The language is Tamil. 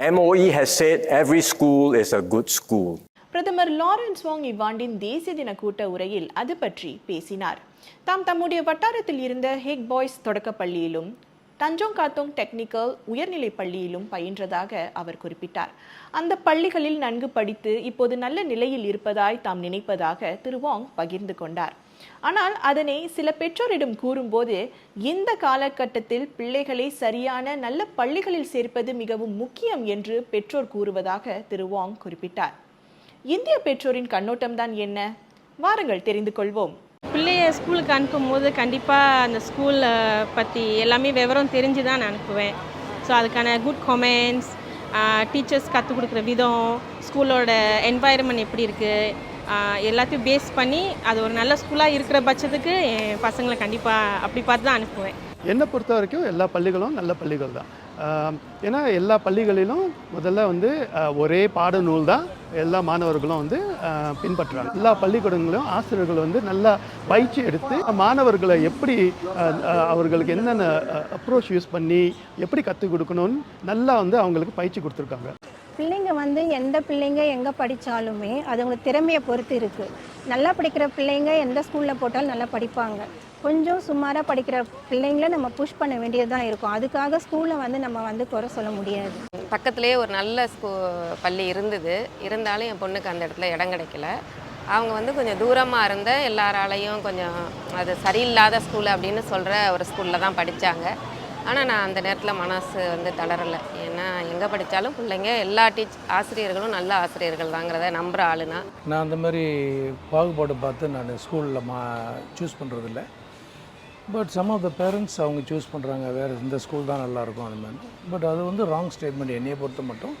MOE has said every school is a good school. பிரதமர் லாரன்ஸ் வாங் இவ்வாண்டின் தேசிய தின கூட்ட உரையில் அது பற்றி பேசினார். தாம் தம்முடைய வட்டாரத்தில் இருந்த ஹெக் பாய்ஸ் தொடக்கப் பள்ளியிலும் தஞ்சோங் காத்தோங் டெக்னிக்கல் உயர்நிலைப் பள்ளியிலும் பயின்றதாக அவர் குறிப்பிட்டார். அந்த பள்ளிகளில் நன்கு படித்து இப்போது நல்ல நிலையில் இருப்பதாய் தாம் நினைப்பதாக திரு வாங் பகிர்ந்து கொண்டார். ஆனால் அதனை சில பெற்றோரிடம் கூறும்போது இந்த காலகட்டத்தில் பிள்ளைகளை சரியான நல்ல பள்ளிகளில் சேர்ப்பது மிகவும் முக்கியம் என்று பெற்றோர் கூறுவதாக திரு வாங் குறிப்பிட்டார். இந்திய பெற்றோரின் கண்ணோட்டம்தான் என்ன? வாருங்கள் தெரிந்து கொள்வோம். பிள்ளைய ஸ்கூலுக்கு அனுப்பும்போது கண்டிப்பாக அந்த ஸ்கூலை பற்றி எல்லாமே விவரம் தெரிஞ்சு தான் நான் அனுப்புவேன். ஸோ அதுக்கான குட் கமெண்ட்ஸ் டீச்சர்ஸ் கற்றுக் கொடுக்குற விதம் ஸ்கூலோட என்வாயர்மெண்ட் எப்படி இருக்குது எல்லாத்தையும் பேஸ் பண்ணி அது ஒரு நல்ல ஸ்கூலாக இருக்கிற பட்சத்துக்கு என் பசங்களை கண்டிப்பாக அப்படி பார்த்து தான் அனுப்புவேன். என்னை பொறுத்த வரைக்கும் எல்லா பள்ளிகளும் நல்ல பள்ளிகள் தான். ஏன்னா எல்லா பள்ளிகளிலும் முதல்ல வந்து ஒரே பாட நூல் தான் எல்லா மாணவர்களும் வந்து பின்பற்றுறாங்க. எல்லா பள்ளிக்கூடங்களிலும் ஆசிரியர்கள் வந்து நல்லா பயிற்சி எடுத்து மாணவர்களை எப்படி அவர்களுக்கு என்னென்ன அப்ரோச் யூஸ் பண்ணி எப்படி கற்றுக் கொடுக்கணும்னு நல்லா வந்து அவங்களுக்கு பயிற்சி கொடுத்துருக்காங்க. பிள்ளைங்க வந்து எந்த பிள்ளைங்க எங்கே படித்தாலுமே அது திறமையை பொறுத்து இருக்குது நல்லா படிக்கிற பிள்ளைங்க எந்த ஸ்கூலில் போட்டாலும் நல்லா படிப்பாங்க. கொஞ்சம் சுமாராக படிக்கிற பிள்ளைங்கள நம்ம புஷ் பண்ண வேண்டியது தான் இருக்கும். அதுக்காக ஸ்கூலை வந்து நம்ம வந்து குறை சொல்ல முடியாது. பக்கத்துலேயே ஒரு நல்ல ஸ்கூ பள்ளி இருந்தது. இருந்தாலும் என் பொண்ணுக்கு அந்த இடத்துல இடம் கிடைக்கல. அவங்க வந்து கொஞ்சம் தூரமாக இருந்த எல்லாராலையும் கொஞ்சம் அது சரியில்லாத ஸ்கூல் அப்படின்னு சொல்கிற ஒரு ஸ்கூலில் தான் படித்தாங்க ஆனால் நான் அந்த நேரத்தில் மனசு வந்து தளரலை. ஏன்னா எங்கே படித்தாலும் பிள்ளைங்க எல்லா டீச் ஆசிரியர்களும் நல்ல ஆசிரியர்கள் தாங்கிறத நம்புகிற ஆளுனா. நான் அந்த மாதிரி பாகுபாடு பார்த்து நான் ஸ்கூலில் மா சூஸ் பண்ணுறதில்ல but some of the parents அவங்க சூஸ் பண்ணுறாங்க வேறு இந்த ஸ்கூல் தான் நல்லாயிருக்கும் அந்த மாதிரி. பட் அது வந்து ராங் ஸ்டேட்மெண்ட் என்னையை பொறுத்த மட்டும்.